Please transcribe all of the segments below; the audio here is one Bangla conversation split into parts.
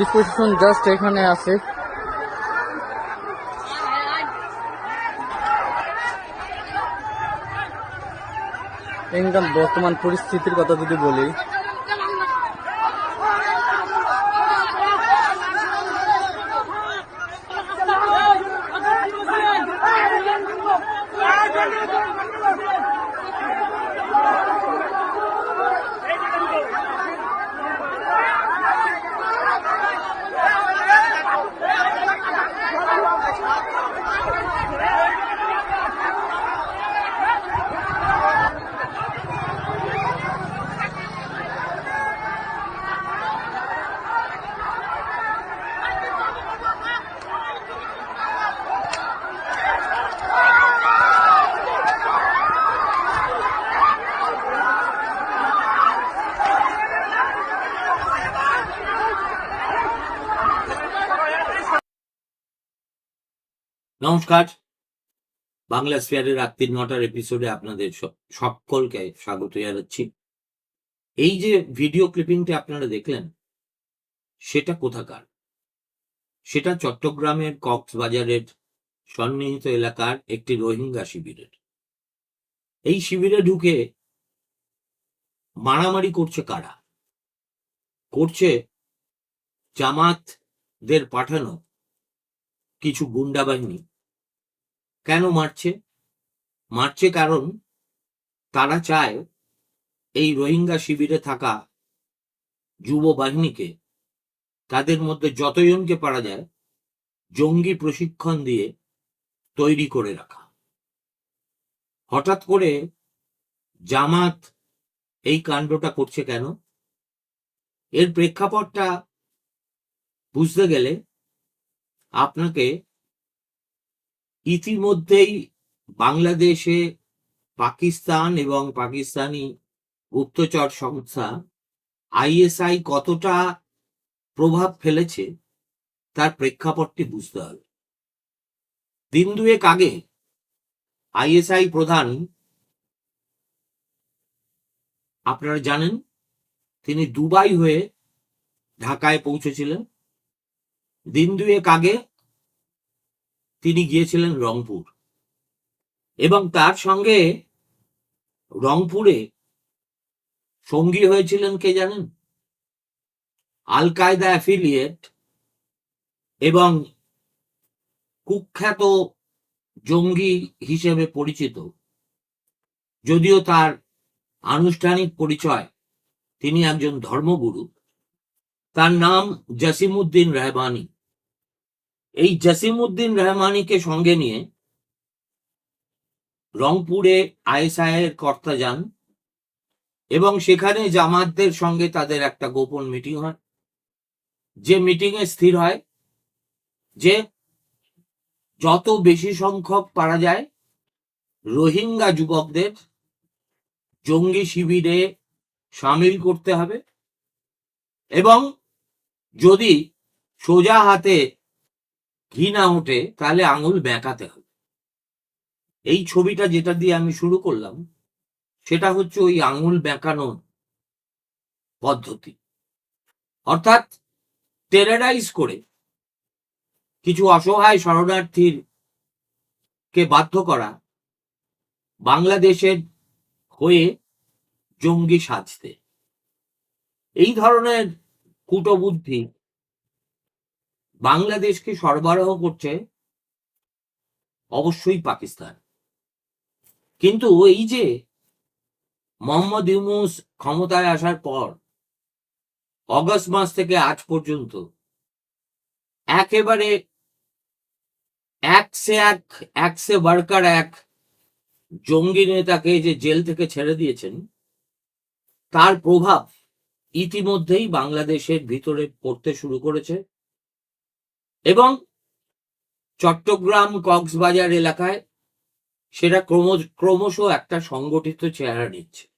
পুলিশ প্রশাসন জাস্ট এখানে আছে। এখানকার বর্তমান পরিস্থিতির কথা যদি বলি নমস্কার। বাংলা স্পেয়ারের রাত্রি নটার এপিসোডে আপনাদের সকলকে স্বাগত জানাচ্ছি। এই যে ভিডিও ক্লিপিংটা আপনারা দেখলেন, সেটা কোথাকার? সেটা চট্টগ্রামের কক্সবাজারের সন্নিহিত এলাকার একটি রোহিঙ্গা শিবিরের। এই শিবিরে ঢুকে মারামারি করছে কারা? করছে জামাতদের পাঠানো কিছু গুন্ডা বাহিনী। কেন মারছে? মারছে কারণ তারা চায় এই রোহিঙ্গা শিবিরে থাকা যুব বাহিনীকে, তাদের মধ্যে যতজনকে পারা যায়, জঙ্গি প্রশিক্ষণ দিয়ে তৈরি করে রাখা। হঠাৎ করে জামাত এই কাণ্ডটা করছে কেন? এর প্রেক্ষাপটটা বুঝতে গেলে আপনাকে ইতিমধ্যেই বাংলাদেশে পাকিস্তান এবং পাকিস্তানি গুপ্তচর সংস্থা আইএসআই কতটা প্রভাব ফেলেছে তার প্রেক্ষাপটটি বুঝতে হবে। দিন দুয়েক আগে আইএসআই প্রধান আপনারা জানেন, তিনি দুবাই হয়ে ঢাকায় পৌঁছেছিলেন। দিন দুয়েক আগে তিনি গিয়েছিলেন রংপুর। এবং তার সঙ্গে রংপুরে সঙ্গী হয়েছিলেন কে জানেন? আল কায়দা অ্যাফিলিয়েট এবং কুখ্যাত জঙ্গি হিসেবে পরিচিত। যদিও তার আনুষ্ঠানিক পরিচয়, তিনি একজন ধর্মগুরু। তার নাম জাসিমুদ্দিন রেহমানি এই জাসিমুদ্দিন রহমানিকে সঙ্গে নিয়ে রংপুরে আইএসআই এর কর্তা যান এবং সেখানে জামাতদের সঙ্গে তাদের একটা গোপন মিটিং হয়। যে মিটিং এ স্থির হয় যে যত বেশি সংখ্যক পারা যায়, রোহিঙ্গা যুবকদের জঙ্গি শিবিরে সামিল করতে হবে এবং যদি সোজা হাতে ঘি না ওঠে তাহলে আঙুল বেঁকাতে হবে। এই ছবিটা যেটা দিয়ে আমি শুরু করলাম, সেটা হচ্ছে ওই আঙুল বেঁকানোর পদ্ধতি। অর্থাৎ টেরারাইজ করে কিছু অসহায় শরণার্থীর কে বাধ্য করা বাংলাদেশের হয়ে জঙ্গি সাজতে। এই ধরনের কূটবুদ্ধি বাংলাদেশকে সরবরাহ করছে? অবশ্যই পাকিস্তান। কিন্তু এই যে মোহাম্মদ ইউনুস ক্ষমতায় আসার পর, অগস্ট মাস থেকে আজ পর্যন্ত, একেবারে এক সে এক এক সে বার্কার এক জঙ্গি নেতাকে যে জেল থেকে ছেড়ে দিয়েছেন, তার প্রভাব ইতিমধ্যেই বাংলাদেশের ভিতরে পড়তে শুরু করেছে। এবং চট্টগ্রাম কক্সবাজার এলাকায় সেটা ক্রমশ ক্রমশ একটা সংগঠিত চেহারা নিচ্ছে।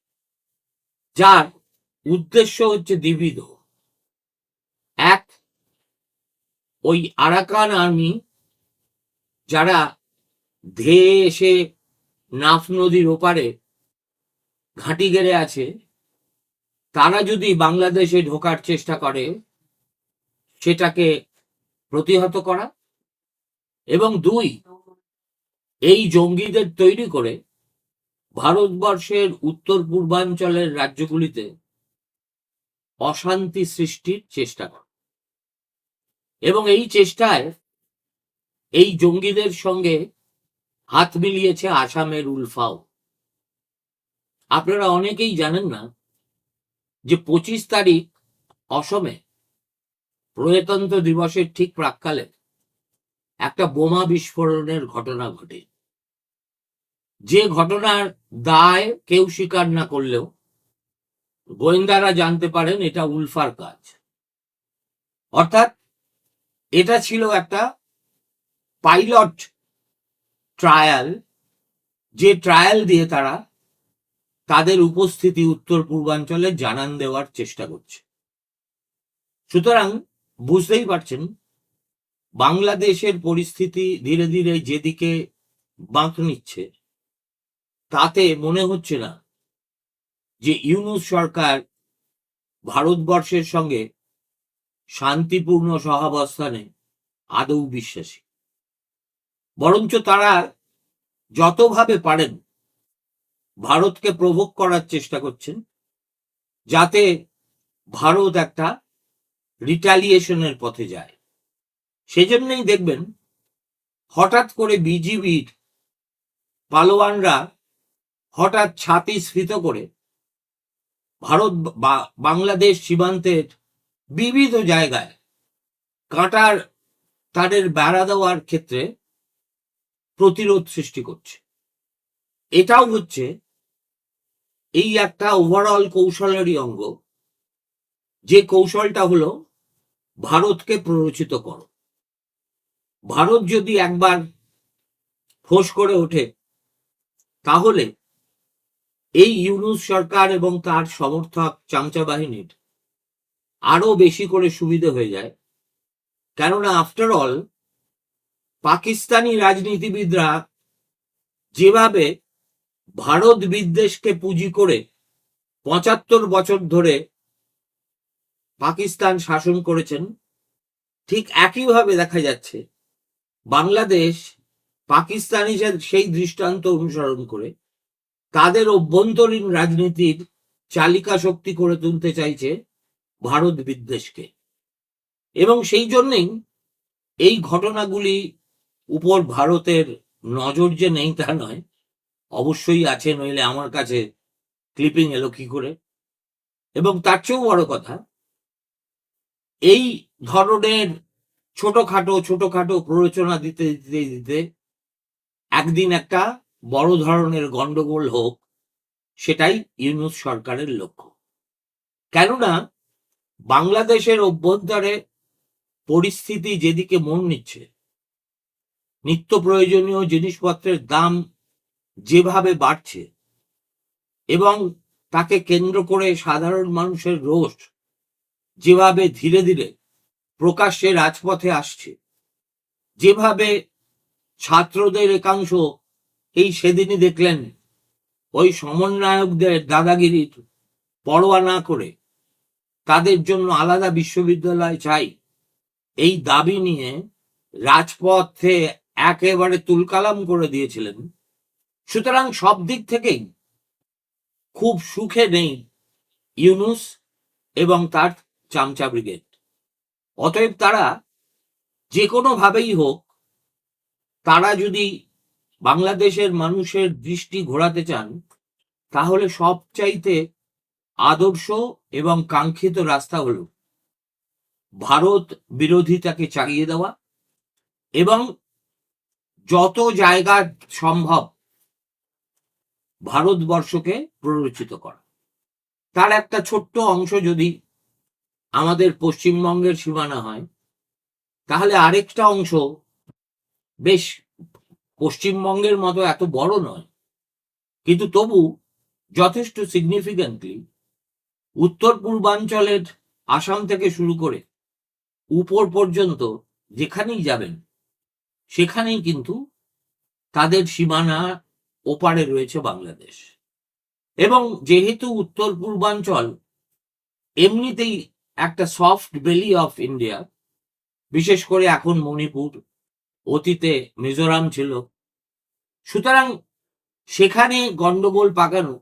যার উদ্দেশ্য হচ্ছে দ্বিবিধ। এক, ওই আরাকান আর্মি যারা ধেয়ে এসে নাফ নদীর ওপারে ঘাঁটি গেড়ে আছে, তারা যদি বাংলাদেশে ঢোকার চেষ্টা করে, সেটাকে প্রতিহত করা এবং দুই, এই জঙ্গিদের তৈরি করে ভারতবর্ষের উত্তর পূর্বাঞ্চলের রাজ্যগুলিতে অশান্তি সৃষ্টির চেষ্টা করা। এবং এই চেষ্টায় এই জঙ্গিদের সঙ্গে হাত মিলিয়েছে আসামের উলফাও। আপনারা অনেকেই জানেন না যে পঁচিশ তারিখ অসমে প্রজাতন্ত্র দিবসের ঠিক প্রাককালে একটা বোমা বিস্ফোরণের ঘটনা ঘটে। যে ঘটনার দায় কেউ স্বীকার না করলেও গোয়েন্দারা জানতে পারেন এটা উলফার কাজ। অর্থাৎ এটা ছিল একটা পাইলট ট্রায়াল, যে ট্রায়াল দিয়ে তারা তাদের উপস্থিতি উত্তর পূর্বাঞ্চলে জানান দেওয়ার চেষ্টা করছে। সুতরাং বুঝতেই পারছেন, বাংলাদেশের পরিস্থিতি ধীরে ধীরে যেদিকে বাঁক নিচ্ছে, তাতে মনে হচ্ছে না যে ইউনুস সরকার ভারতবর্ষের সঙ্গে শান্তিপূর্ণ সহাবস্থানে আদৌ বিশ্বাসী। বরঞ্চ তারা যতভাবে পারেন ভারতকে প্রভোগ করার চেষ্টা করছেন, যাতে ভারত একটা রিটালিয়েশনের পথে যায়। সেজন্যই দেখবেন, হঠাৎ করে বিজিবির পালোয়ানরা হঠাৎ ছাতি স্ফীত করে ভারত বাংলাদেশ সীমান্তের বিবিধ জায়গায় কাঁটার তাদের বেড়া দেওয়ার ক্ষেত্রে প্রতিরোধ সৃষ্টি করছে। এটাও হচ্ছে এই একটা ওভারঅল কৌশলেরই অঙ্গ। যে কৌশলটা হলো ভারতকে প্ররোচিত করো। ভারত যদি একবার ফোঁস করে ওঠে, তাহলে এই ইউনুস সরকার এবং তার সমর্থক চামচা বাহিনীর আরও বেশি করে সুবিধে হয়ে যায়। কেননা আফটার অল পাকিস্তানি রাজনীতিবিদরা যেভাবে ভারত বিদ্বেষকে পুঁজি করে পঁচাত্তর বছর ধরে পাকিস্তান শাসন করেছেন, ঠিক একইভাবে দেখা যাচ্ছে বাংলাদেশ, পাকিস্তানি সেই দৃষ্টান্ত অনুসরণ করে, তাদের অভ্যন্তরীণ রাজনীতির চালিকা শক্তি করে তুলতে চাইছে ভারত বিদ্বেষকে। এবং সেই জন্যেই এই ঘটনাগুলি উপর ভারতের নজর যে নেই তা নয়, অবশ্যই আছে, নইলে আমার কাছে ক্লিপিং এলো কি করে। এবং তার চেয়েও বড় কথা এই ধরনের ছোটখাটো ছোটখাটো প্ররোচনা দিতে দিতে দিতে একদিন একটা বড় ধরনের গন্ডগোল হোক, সেটাই ইউনুস সরকারের লক্ষ্য। কেননা, বাংলাদেশের অভ্যন্তরে পরিস্থিতি যেদিকে মন নিচ্ছে, নিত্য প্রয়োজনীয় জিনিসপত্রের দাম যেভাবে বাড়ছে এবং তাকে কেন্দ্র করে সাধারণ মানুষের রোষ যেভাবে ধীরে ধীরে প্রকাশ্যে রাজপথে আসছে, যেভাবে ছাত্রদের একাংশ এই সেদিনই দেখলেন ওই সমন্বয়কদের দাদাগিরির পরোয়া না করে তাদের জন্য আলাদা বিশ্ববিদ্যালয় চাই, এই দাবি নিয়ে রাজপথে একেবারে তুলকালাম করে দিয়েছিলেন। সুতরাং সব দিক থেকেই খুব সুখে নেই ইউনুস এবং তার চামচা ব্রিগেড অতএব তারা যে কোনো ভাবেই হোক, তারা যদি বাংলাদেশের মানুষের দৃষ্টি ঘোরাতে চান, তাহলে সবচাইতে আদর্শ এবং কাঙ্ক্ষিত রাস্তা হল ভারত বিরোধিতাকে চালিয়ে দেওয়া এবং যত জায়গা সম্ভব ভারতবর্ষকে প্ররোচিত করা। তার একটা ছোট্ট অংশ যদি আমাদের পশ্চিমবঙ্গের সীমানা হয়। তাহলে আরেকটা অংশ বেশ পশ্চিমবঙ্গের মতো এত বড় নয়। কিন্তু তবু যথেষ্ট সিগনিফিক্যান্টলি উত্তর পূর্বাঞ্চলের আসাম থেকে শুরু করে উপর পর্যন্ত যেখানেই যাবেন, সেখানেই কিন্তু তাদের সীমানা ওপারে রয়েছে বাংলাদেশ। এবং যেহেতু উত্তর পূর্বাঞ্চল এমনিতেই একটা সফট বেলি অফ ইন্ডিয়া বিশেষ করে এখন মণিপুর, অতীতে মিজোরাম ছিল। সুতরাং সেখানে গন্ডগোল পাকানো,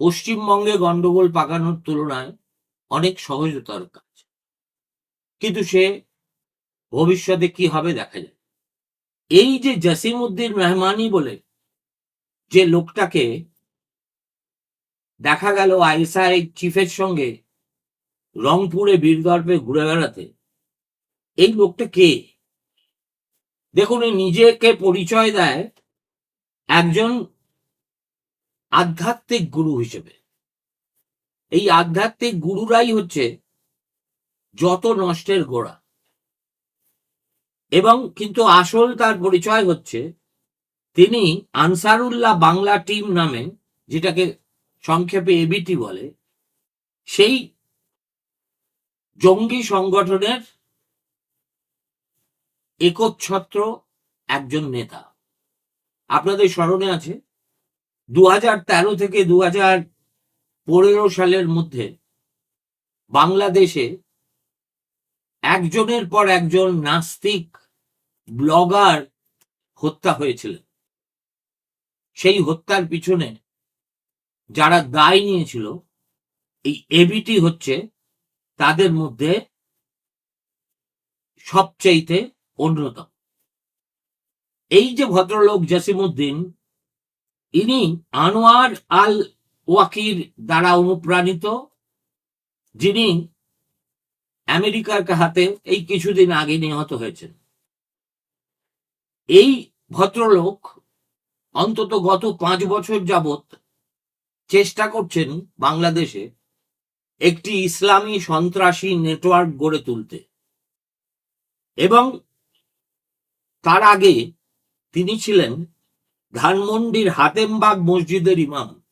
পশ্চিমবঙ্গে গন্ডগোল পাকানোর তুলনায় অনেক সহজতর কাজ। কিন্তু সে ভবিষ্যতে কি হবে দেখা যায় এই যে জসিম উদ্দিন মেহমানি বলে যে লোকটাকে দেখা গেল আইএসআই চিফের সঙ্গে রংপুরে বীরদর্পে ঘুরে বেড়াতে। এই লোকটা কে? দেখুন নিজেকে পরিচয় দেয় একজন আধ্যাত্মিক গুরু হিসেবে। এই আধ্যাত্মিক গুরুরাই হচ্ছে যত নষ্টের গোড়া। এবং কিন্তু আসল তার পরিচয় হচ্ছে তিনি আনসারুল্লাহ বাংলা টিম নামে, যেটাকে সংক্ষেপে এবিটি বলে, সেই জঙ্গি সংগঠনের একচ্ছত্র একজন নেতা। আপনাদের স্মরণে আছে দু তেরো থেকে দু পনেরো সালের মধ্যে বাংলাদেশে একজনের পর একজন নাস্তিক ব্লগার হত্যা হয়েছিল সেই হত্যার পিছনে যারা দায় নিয়েছিল, এই এবিটি হচ্ছে তাদের মধ্যে সবচাইতে অন্যতম এই যে ভদ্রলোক জাসিমুদ্দিন ইনি আনোয়ার আল ওয়াকির দ্বারা অনুপ্রাণিত, যিনি আমেরিকার হাতে এই কিছুদিন আগে নিহত হয়েছেন। এই ভদ্রলোক অন্তত গত পাঁচ বছর যাবত চেষ্টা করছেন বাংলাদেশে একটি ইসলামী সন্ত্রাসী নেটওয়ার্ক গড়ে তুলতে। এবং তার আগে তিনি ছিলেন ধানমন্ডির হাতেমবাগ মসজিদের ইমাম।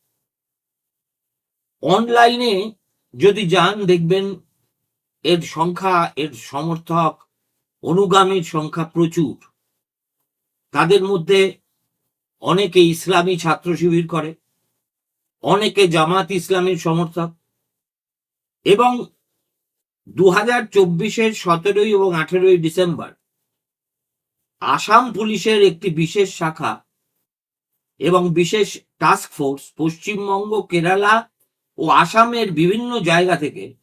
অনলাইনে যদি যান, দেখবেন এর সংখ্যা, এর সমর্থক অনুগামীর সংখ্যা প্রচুর। তাদের মধ্যে অনেকে ইসলামী ছাত্র শিবির করে, অনেকে জামাত ইসলামীর সমর্থক। এবং দু হাজার চব্বিশের সতেরোই এবং আঠেরোই ডিসেম্বর আসাম পুলিশের একটি বিশেষ শাখা এবং বিশেষ টাস্ক ফোর্স পশ্চিমবঙ্গ, কেরালা ও আসামের বিভিন্ন জায়গা থেকে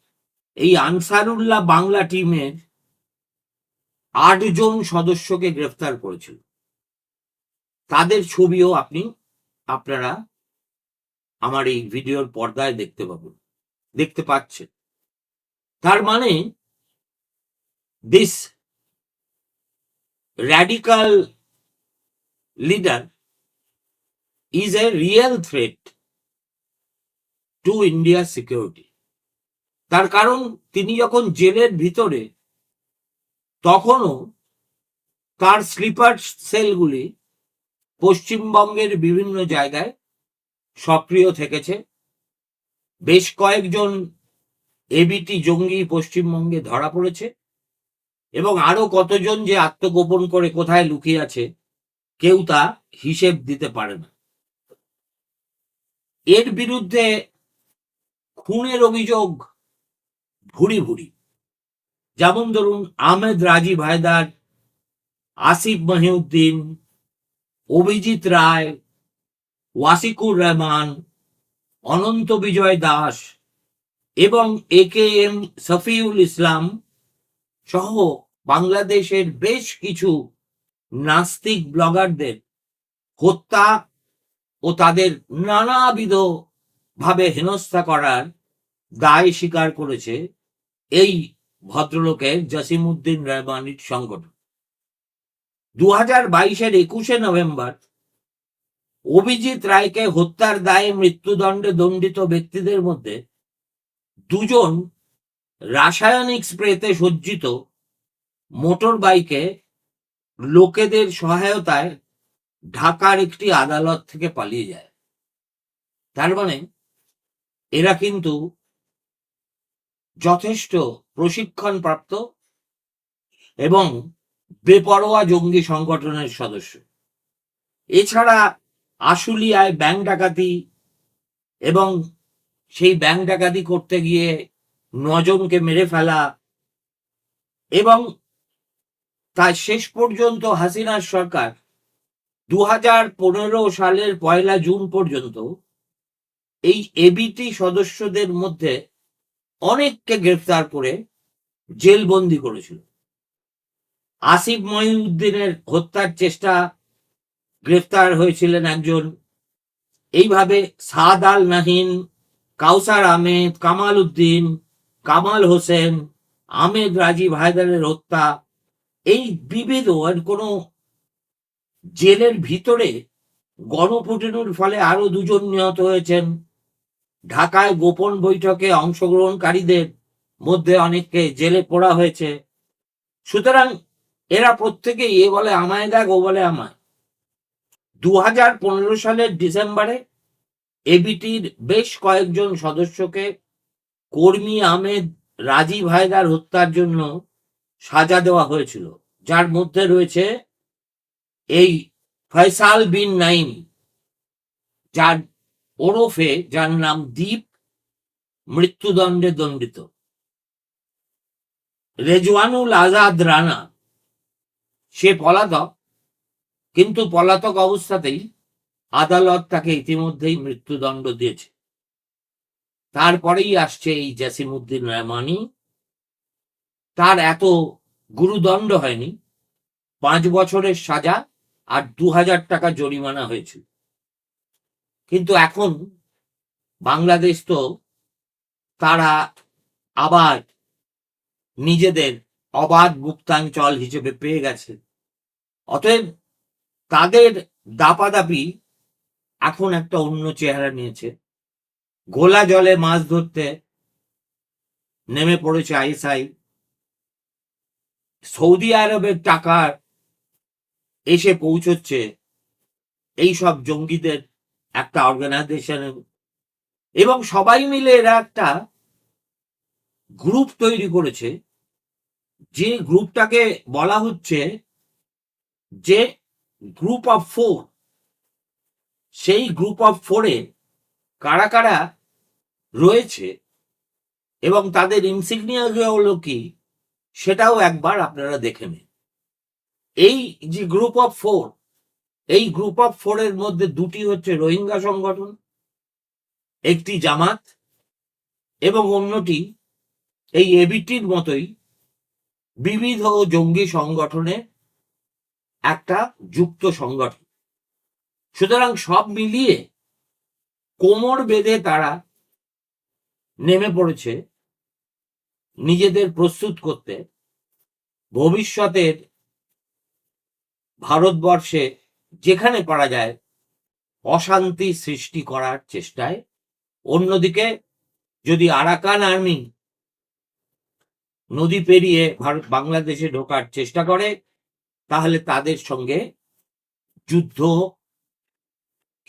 এই আনসারুল্লাহ বাংলা টিমের আটজন সদস্যকে গ্রেফতার করেছিল। তাদের ছবিও আপনি, আপনারা আমার এই ভিডিওর পর্দায় দেখতে পাবেন। দেখতে পাচ্ছেন তার মানে this radical leader is a real threat to India's security তার কারণ, তিনি যখন জেলের ভিতরে, তখনও তার স্লিপার সেলগুলি পশ্চিমবঙ্গের বিভিন্ন জায়গায় সক্রিয় থেকেছে। বেশ কয়েকজন এবিটি জঙ্গি পশ্চিমবঙ্গে ধরা পড়েছে এবং আরও কতজন যে আত্মগোপন করে কোথায় লুকিয়ে আছে কেউ তা হিসেব দিতে পারে না। এর বিরুদ্ধে খুনের অভিযোগ ভুরি ভুরি। যেমন ধরুন আহমেদ রাজীব হায়দার আসিফ মহিউদ্দিন, অভিজিৎ রায়, ওয়াসিকুর রহমান অনন্ত বিজয় দাস এবং এ কে এম সফিউল ইসলাম সহ বাংলাদেশের বেশ কিছু নাস্তিক ব্লগারদের হত্যা ও তাদের নানাবিধ ভাবে হেনস্থা করার দায় স্বীকার করেছে এই ভদ্রলোকের জসিমউদ্দিন রহমানির সংগঠন। দু হাজার বাইশের একুশে নভেম্বর অভিজিৎ রায়কে হত্যার দায়ে মৃত্যুদণ্ডে দণ্ডিত ব্যক্তিদের মধ্যে দুজন রাসায়নিক স্প্রেতে সজ্জিত মোটর বাইকে লোকেদের সহায়তায় ঢাকার একটি আদালত থেকে পালিয়ে যায়। তার মানে এরা কিন্তু যথেষ্ট প্রশিক্ষণ প্রাপ্ত এবং বেপরোয়া জঙ্গি সংগঠনের সদস্য। এছাড়া আশুলিয়ায় ব্যাংক ডাকাতি এবং সেই ব্যাংক ডাকাতি করতে গিয়ে নজনকে মেরে ফেলা এবং তার শেষ পর্যন্ত হাসিনার সরকার দু হাজার পনেরো সালের পয়লা জুন পর্যন্ত এই এবিটি সদস্যদের মধ্যে অনেককে গ্রেফতার করে জেলবন্দি করেছিল। আসিফ মহিউদ্দিনের হত্যার চেষ্টা গ্রেফতার হয়েছিলেন একজন। এইভাবে সাদ আল নাহিন, কাউসার আহমেদ, কামাল উদ্দিন, কামাল হোসেন, আহমেদ রাজীব হায়দারের হত্যা, এই বিভেদ কোনো জেলের ভিতরে গণফুটানোর ফলে আরও দুজন নিহত হয়েছেন। ঢাকায় গোপন বৈঠকে অংশগ্রহণকারীদের মধ্যে অনেককে জেলে পোড়া হয়েছে। সুতরাং এরা প্রত্যেকেই এ বলে আমায় দেখ, ও বলে আমায়। দু হাজার পনেরো সালের ডিসেম্বরে এবিটির বেশ কয়েকজন সদস্যকে কর্মী আহমেদ রাজীব হায়দার হত্যার জন্য সাজা দেওয়া হয়েছিল, যার মধ্যে রয়েছে এই ফয়সাল বিন নাইম, যার ওরফে যার নাম দ্বীপ মৃত্যুদণ্ডে দণ্ডিত। রেজওয়ানুল আজাদ রানা, সে পলাতক কিন্তু পলাতক অবস্থাতেই আদালত তাকে ইতিমধ্যেই মৃত্যুদণ্ড দিয়েছে। তারপরেই আসছে এই জাসিমুদ্দিন রহমানি। তার এত গুরুদণ্ড হয়নি। পাঁচ বছরের সাজা আর দু হাজার টাকা জরিমানা হয়েছিল। কিন্তু এখন বাংলাদেশ তো তারা আবার নিজেদের অবাধ মুক্তাঞ্চল হিসেবে পেয়ে গেছে। অতএব তাদের দাপাদাপি এখন একটা অন্য চেহারা নিয়েছে। গোলা জলে মাছ ধরতে নেমে পড়েছে আইএসআই। সৌদি আরবের টাকা এসে পৌঁছচ্ছে এই সব জঙ্গিদের একটা অর্গানাইজেশন এবং সবাই মিলে এরা একটা গ্রুপ তৈরি করেছে। যে গ্রুপটাকে বলা হচ্ছে যে গ্রুপ অফ ফোর সেই গ্রুপ অফ ফোরে কারা কারা রয়েছে এবং তাদের ইনসিগনিয়া হলো কি, সেটাও একবার আপনারা দেখে নিন। এই যে গ্রুপ অফ ফোর এই গ্রুপ অফ ফোরের মধ্যে দুটি হচ্ছে রোহিঙ্গা সংগঠন, একটি জামাত এবং অন্যটি এই এবিটির মতোই বিবিধ জঙ্গি সংগঠনে একটা যুক্ত সংগঠন। সুতরাং সব মিলিয়ে কোমর বেঁধে তারা নেমে পড়েছে নিজেদের প্রস্তুত করতে। ভবিষ্যতের ভারতবর্ষে যেখানে পারা যায় অশান্তি সৃষ্টি করার চেষ্টায়। অন্যদিকে যদি আরাকান আর্মি নদী পেরিয়ে ভারত বাংলাদেশে ঢোকার চেষ্টা করে তাহলে তাদের সঙ্গে যুদ্ধ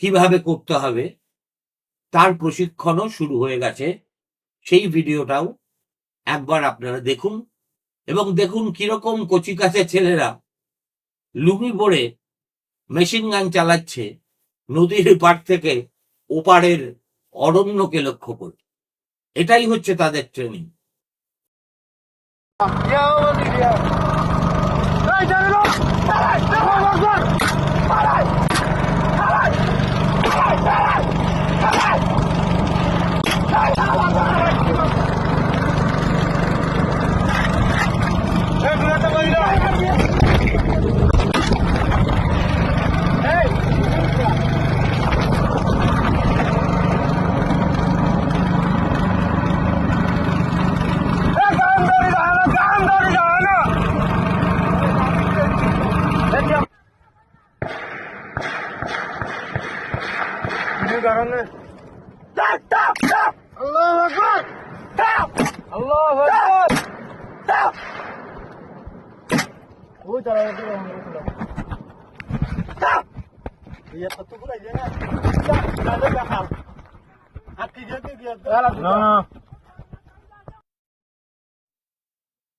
কীভাবে করতে হবে তার প্রশিক্ষণও শুরু হয়ে গেছে। সেই ভিডিওটাও একবার আপনারা দেখুন এবং দেখুন কীরকম কচিকাচে ছেলেরা লুঙ্গি পরে মেশিন গান চালাচ্ছে নদীর পার থেকে ওপারের অরণ্যকে লক্ষ্য করে। এটাই হচ্ছে তাদের ট্রেনিং Hey,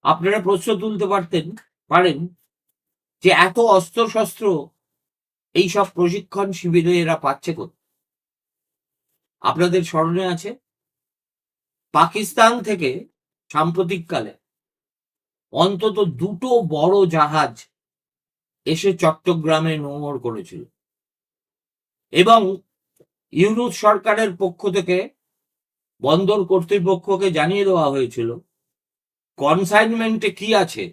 আপনারা প্রশ্ন তুলতে পারতেন পারেন যে এত অস্ত্র শস্ত্র এই সব প্রশিক্ষণ শিবিরে এরা পাচ্ছে কোথায়? আপনাদের স্মরণে আছে পাকিস্তান থেকে সাম্প্রতিককালে অন্তত দুটো বড় জাহাজ এসে চট্টগ্রামে নোঙর করেছিল। এবং ইউনুস সরকারের পক্ষ থেকে, বন্দর কর্তৃপক্ষকে জানিয়ে দেওয়া হয়েছিল কনসাইনমেন্টে কি আছে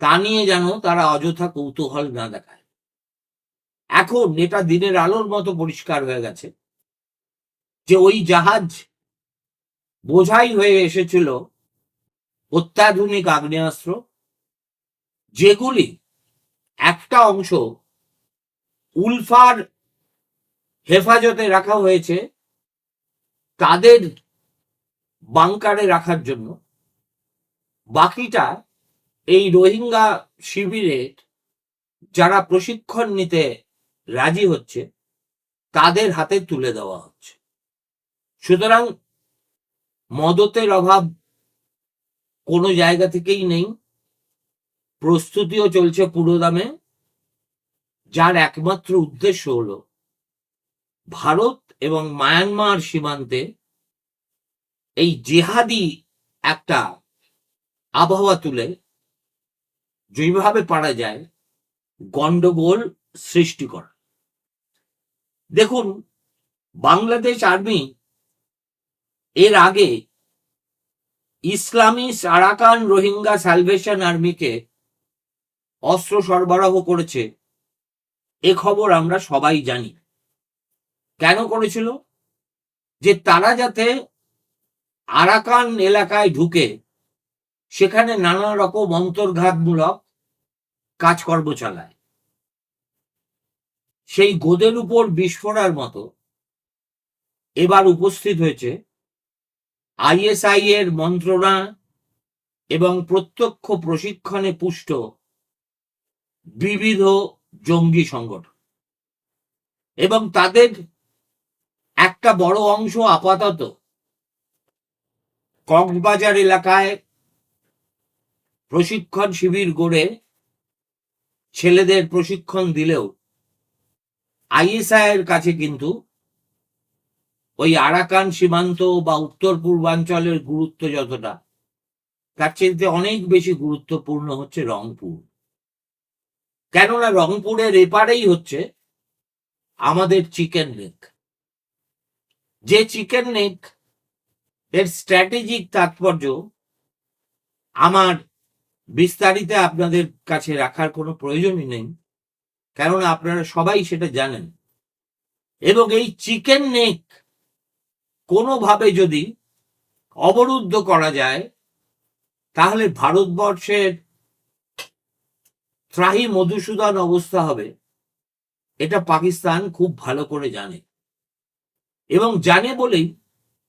তা নিয়ে যেন তারা অযথা কৌতূহল না দেখায়। এখন এটা দিনের আলোর মতো পরিষ্কার হয়ে গেছে। যে ওই জাহাজ বোঝাই হয়ে এসেছিল অত্যাধুনিক আগ্নেয়াস্ত্র, যেগুলি একটা অংশ উলফার হেফাজতে রাখা হয়েছে তাদের বাংকারে রাখার জন্য। বাকিটা এই রোহিঙ্গা শিবিরে যারা প্রশিক্ষণ নিতে রাজি হচ্ছে, তাদের হাতে তুলে দেওয়া সুতরাং মদতের অভাব কোনো জায়গা থেকেই নেই। প্রস্তুতিও চলছে পুরো দামে। যার একমাত্র উদ্দেশ্য হলো ভারত এবং মায়ানমার সীমান্তে এই জেহাদি একটা আবহাওয়া তুলে যেভাবে পারা যায় গন্ডগোল সৃষ্টি করা। দেখুন, বাংলাদেশ আর্মি এর আগে ইসলামী আরাকান রোহিঙ্গা সালভেশন আর্মিকে অস্ত্র সরবরাহ করেছে, এ খবর আমরা সবাই জানি। কেন করেছিল? যে তারা যাতে আরাকান এলাকায় ঢুকে সেখানে নানা রকম অন্তর্ঘাতমূলক কাজকর্ম চালায়। সেই গোদের উপর বিস্ফোরার মতো এবার উপস্থিত হয়েছে আইএসআই এর মন্ত্রণা এবং প্রত্যক্ষ প্রশিক্ষণে পুষ্ট বিবিধ জঙ্গি সংগঠন। এবং তাদের একটা বড় অংশ আপাতত কক্সবাজার এলাকায় প্রশিক্ষণ শিবির গড়ে ছেলেদের প্রশিক্ষণ দিলেও আইএসআই এর কাছে কিন্তু ওই আরাকান সীমান্ত বা উত্তর পূর্বাঞ্চলের গুরুত্ব যতটা, তার চেয়ে অনেক বেশি গুরুত্বপূর্ণ হচ্ছে রংপুর। কেননা রংপুরের এপারেই হচ্ছে আমাদের চিকেন নেক যে চিকেন নেক এর স্ট্র্যাটেজিক তাৎপর্য আমার বিস্তারিত আপনাদের কাছে রাখার কোনো প্রয়োজনই নেই, কেননা আপনারা সবাই সেটা জানেন। এবং এই চিকেন নেক কোনোভাবে যদি অবরুদ্ধ করা যায়, তাহলে ভারতবর্ষের ত্রাহি মধুসূদন অবস্থা হবে। এটা পাকিস্তান খুব ভালো করে জানে। এবং জানে বলেই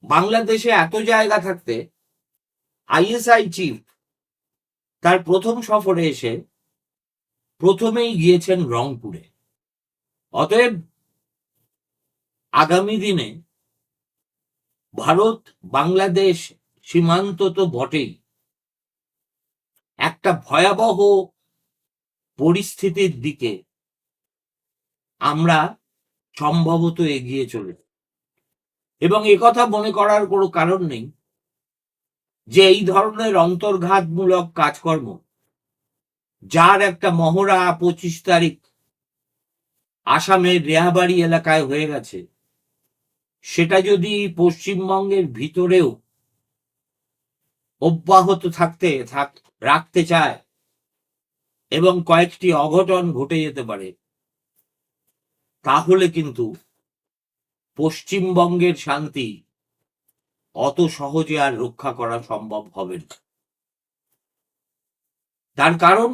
বাংলাদেশে এত জায়গা থাকতে আইএসআই চিফ তার প্রথম সফরে এসে প্রথমেই গিয়েছেন রংপুরে। অতএব আগামী দিনে ভারত, বাংলাদেশ সীমান্ত তো বটেই। একটা ভয়াবহ পরিস্থিতির দিকে আমরা সম্ভবত এগিয়ে চলে এবং কথা মনে করার কোনো কারণ নেই যে এই ধরনের অন্তর্ঘাতমূলক কাজকর্ম, যার একটা মহড়া পঁচিশ তারিখ আসামের রেহাবাড়ি এলাকায় হয়ে গেছে সেটা যদি পশ্চিমবঙ্গের ভিতরেও অব্যাহত থাকতে থাক, রাখতে চায় এবং কয়েকটি অঘটন ঘটে যেতে পারে, তাহলে কিন্তু পশ্চিমবঙ্গের শান্তি অত সহজে আর রক্ষা করা সম্ভব হবে না। তার কারণ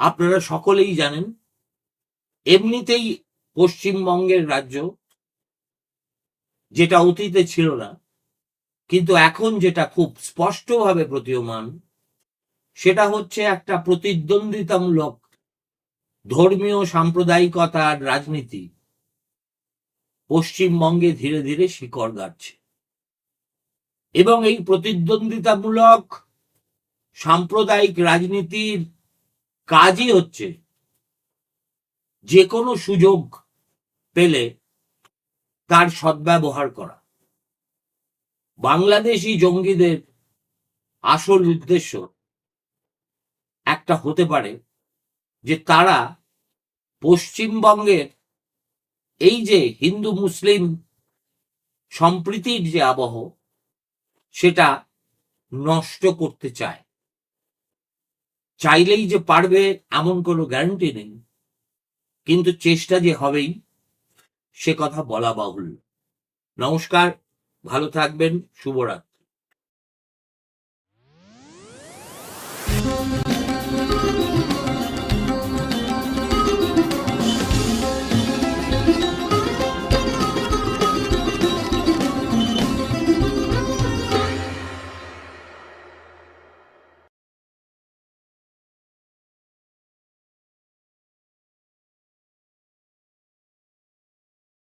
আপনারা সকলেই জানেন, এমনিতেই পশ্চিমবঙ্গের রাজ্য যেটা অতীতে ছিল না। কিন্তু এখন যেটা খুব স্পষ্টভাবে প্রতীয়মান, সেটা হচ্ছে একটা প্রতিদ্বন্দ্বিতামূলক ধর্মীয় সাম্প্রদায়িকতার রাজনীতি। পশ্চিমবঙ্গে ধীরে ধীরে শিকড় গাড়ছে। এবং এই প্রতিদ্বন্দ্বিতামূলক সাম্প্রদায়িক রাজনীতির কাজই হচ্ছে যে কোনো সুযোগ পেলে তার সদ্ব্যবহার করা। বাংলাদেশি জঙ্গিদের আসল উদ্দেশ্য একটা হতে পারে যে তারা পশ্চিমবঙ্গের এই যে হিন্দু মুসলিম সম্প্রীতির যে আবহ, সেটা নষ্ট করতে চায়। চাইলেই যে পারবে এমন কোনো গ্যারান্টি নেই, কিন্তু চেষ্টা যে হবেই সে কথা বলা বাহুল্য। নমস্কার ভালো থাকবেন শুভরাত্রি।